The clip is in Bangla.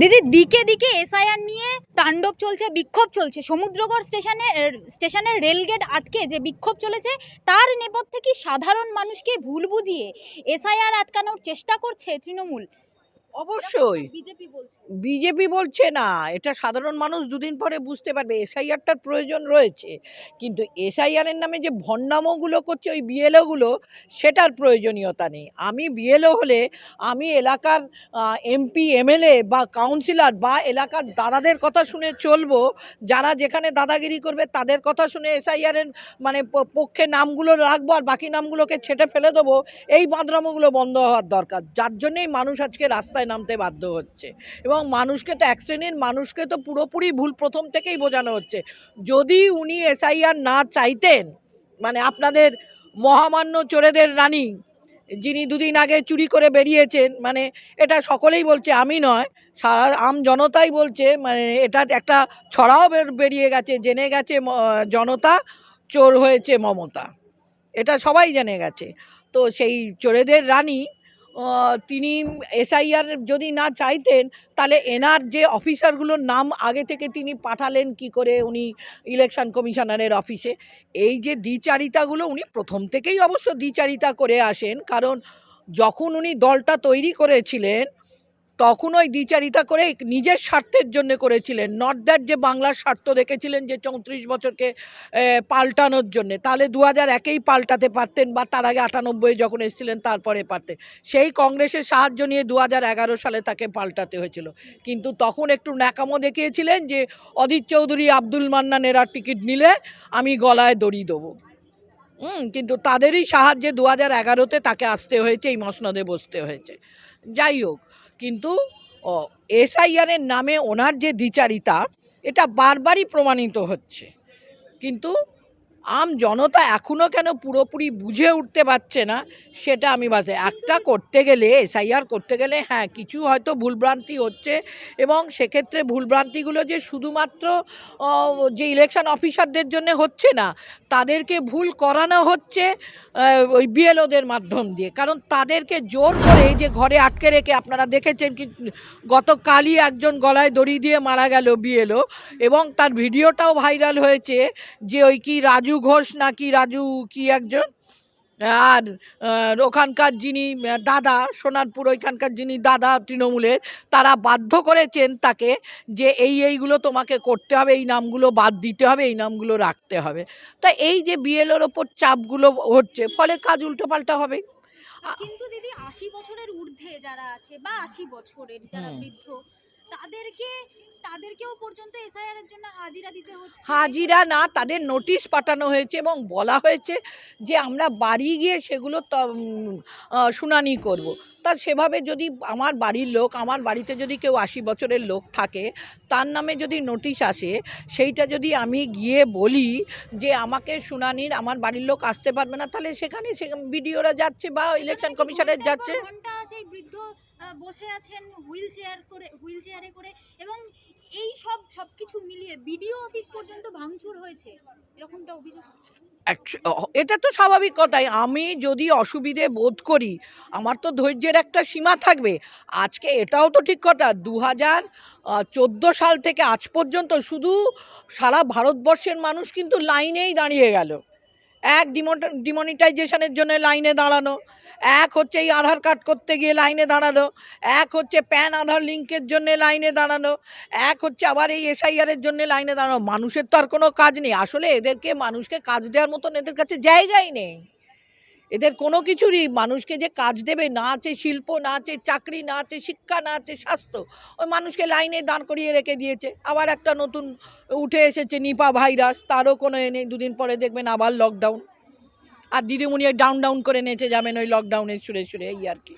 দিদি, দিকে দিকে এসআইআর নিয়ে তাণ্ডব চলছে, বিক্ষোভ চলছে। সমুদ্রগড় স্টেশনে স্টেশনের রেলগেট আটকে যে বিক্ষোভ চলেছে, তার নেপথ্যে কি সাধারণ মানুষকে ভুল বুঝিয়ে এসআইআর আটকানোর চেষ্টা করছে তৃণমূল? অবশ্যই। বিজেপি বলছে। না এটা সাধারণ মানুষ দুদিন পরে বুঝতে পারবে এসআইআরটার প্রয়োজন রয়েছে। কিন্তু এসআইআরের নামে যে ভণ্ডামোগুলো করছে ওই বিএলওগুলো সেটার প্রয়োজনীয়তা নেই। আমি বিএলও হলে আমি এলাকার এমপি এমএলএ বা কাউন্সিলর বা এলাকার দাদাদের কথা শুনে চলবো। যারা যেখানে দাদাগিরি করবে তাদের কথা শুনে এসআইআরের মানে পক্ষে নামগুলো রাখব আর বাকি নামগুলোকে ছেটে ফেলে দেবো। এই বাঁদরামোগুলো বন্ধ হওয়ার দরকার। যার জন্যেই মানুষ আজকে রাস্তায় নামতে বাধ্য হচ্ছে। এবং মানুষকে তো, এক শ্রেণির মানুষকে তো পুরোপুরি ভুল প্রথম থেকেই বোঝানো হচ্ছে। যদি উনি এসআইআর না চাইতেন মানে আপনাদের মহামান্য চোরেদের রানী, যিনি দুদিন আগে চুরি করে বেরিয়েছেন মানে এটা সকলেই বলছে, আমি নয়, সারা আম জনতাই বলছে মানে এটা একটা ছড়াও বেরিয়ে গেছে, জেনে গেছে জনতা, চোর হয়েছে মমতা। এটা সবাই জেনে গেছে। তো সেই চোরেদের রানী তিনি এসআইআর যদি না চাইতেন, তাহলে এনার যে অফিসারগুলোর নাম আগে থেকে তিনি পাঠালেন কি করে উনি ইলেকশন কমিশনারের অফিসে, এই যে দ্বিচারিতাগুলো উনি প্রথম থেকেই অবশ্য দ্বিচারিতা করে আসেন, কারণ যখন উনি দলটা তৈরি করেছিলেন তখন ওই দ্বিচারিতা করে নিজের স্বার্থের জন্য করেছিলেন। নট দ্যাট যে বাংলার স্বার্থ দেখেছিলেন যে চৌত্রিশ বছরকে পাল্টানোর জন্য। তাহলে দু হাজার একেই পাল্টাতে পারতেন বা তার আগে আটানব্বই যখন এসেছিলেন তারপরে পারতেন। সেই কংগ্রেসের সাহায্য নিয়ে দু হাজার এগারো সালে তাকে পাল্টাতে হয়েছিল। কিন্তু তখন একটু ন্যাকামো দেখিয়েছিলেন যে অদিত চৌধুরী, আব্দুল মান্নানেরা টিকিট নিলে আমি গলায় দড়ি দেবো। হুম, কিন্তু তাদেরই সাহায্যে দু হাজার এগারোতে তাকে আসতে হয়েছে, এই মসনদে বসতে হয়েছে। যাই হোক কিন্তু এসআইআরের নামে ওনার যে দ্বিচারিতা এটা বারবারই প্রমাণিত হচ্ছে। কিন্তু আম জনতা এখনও কেন পুরোপুরি বুঝে উঠতে পারছে না, সেটা আমি বাজে। একটা করতে গেলে, এসআইআর করতে গেলে হ্যাঁ কিছু হয়তো ভুলভ্রান্তি হচ্ছে এবং সেক্ষেত্রে ভুলভ্রান্তিগুলো যে শুধুমাত্র যে ইলেকশন অফিসারদের জন্য হচ্ছে না, তাদেরকে ভুল করানো হচ্ছে ওই বিএলওদের মাধ্যম দিয়ে। কারণ তাদেরকে জোর করে যে ঘরে আটকে রেখে আপনারা দেখেছেন কি, গতকালই একজন গলায় দড়ি দিয়ে মারা গেল বিএলও এবং তার ভিডিওটাও ভাইরাল হয়েছে যে ওই কি রাজু ঘোষ নাকি রাজু কি একজন? আর ওখানকার যিনি দাদা সোনারপুর ওইখানকার যিনি দাদা তৃণমূলের তারা বাধ্য করেছেন তাকে যে এই এইগুলো তোমাকে করতে হবে এই নামগুলো বাদ দিতে হবে এই নামগুলো রাখতে হবে। তা এই যে বিএলওর ওপর চাপগুলো হচ্ছে ফলে কাজ উল্টোপাল্টা হবে। কিন্তু দিদি আশি বছরের ঊর্ধ্বে যারা আছে বা আশি বছরের যারা বৃদ্ধ তাদেরকে তাদেরকেও পর্যন্ত এসআইআর এর জন্য হাজিরা দিতে হচ্ছে হাজিরা না তাদের নোটিশ পাঠানো হয়েছে এবং বলা হয়েছে যে আমরা বাড়ি গিয়ে সেগুলো শুনানি করব। তা সেভাবে যদি আমার বাড়ির লোক আমার বাড়িতে যদি কেউ আশি বছরের লোক থাকে তার নামে যদি নোটিশ আসে সেইটা যদি আমি গিয়ে বলি যে আমাকে শুনানির আমার বাড়ির লোক আসতে পারবে না তাহলে সেখানে সে বিডিওরা যাচ্ছে বা ইলেকশন কমিশনের যাচ্ছে সেই বৃদ্ধ বসে আছেন হুইল চেয়ার করে, হুইল চেয়ারে করে এবং এই সব সবকিছু মিলিয়ে বিডিও অফিস পর্যন্ত ভাঙচুর হয়েছে। এরকমটা অভিযোগ এটা তো স্বাভাবিক কথাই। আমি যদি অসুবিধে বোধ করি, আমার তো ধৈর্যের একটা সীমা থাকবে। আজকে এটাও তো ঠিক কথা দু হাজার চোদ্দ সাল থেকে আজ পর্যন্ত শুধু সারা ভারতবর্ষের মানুষ কিন্তু লাইনেই দাঁড়িয়ে গেল। এক ডিমনিটাইজেশনের জন্য লাইনে দাঁড়ানো এক হচ্ছে এই আধার কার্ড করতে গিয়ে লাইনে দাঁড়ানো এক হচ্ছে প্যান, আধার লিঙ্কের জন্য লাইনে দাঁড়ানো এক হচ্ছে আবার এই এসআইআরের জন্য লাইনে দাঁড়ানো মানুষের তো আর কোনো কাজ নেই। আসলে এদেরকে, মানুষকে কাজ দেওয়ার মতন এদের কাছে জায়গাই নেই। এদের কোনো কিছুরই, মানুষকে যে কাজ দেবে, না আছে শিল্প, না আছে চাকরি, না আছে শিক্ষা, না আছে স্বাস্থ্য, ওই মানুষকে লাইনে দাঁড় করিয়ে রেখে দিয়েছে। আবার একটা নতুন উঠে এসেছে নিপা ভাইরাস, তারও কোনো এ নেই। দুদিন পরে দেখবেন আবার লকডাউন আর দিদিমণি ওই ডাউন ডাউন করে নেচে যাবেন ওই লকডাউনের সুরে সুরে, এই আর কি।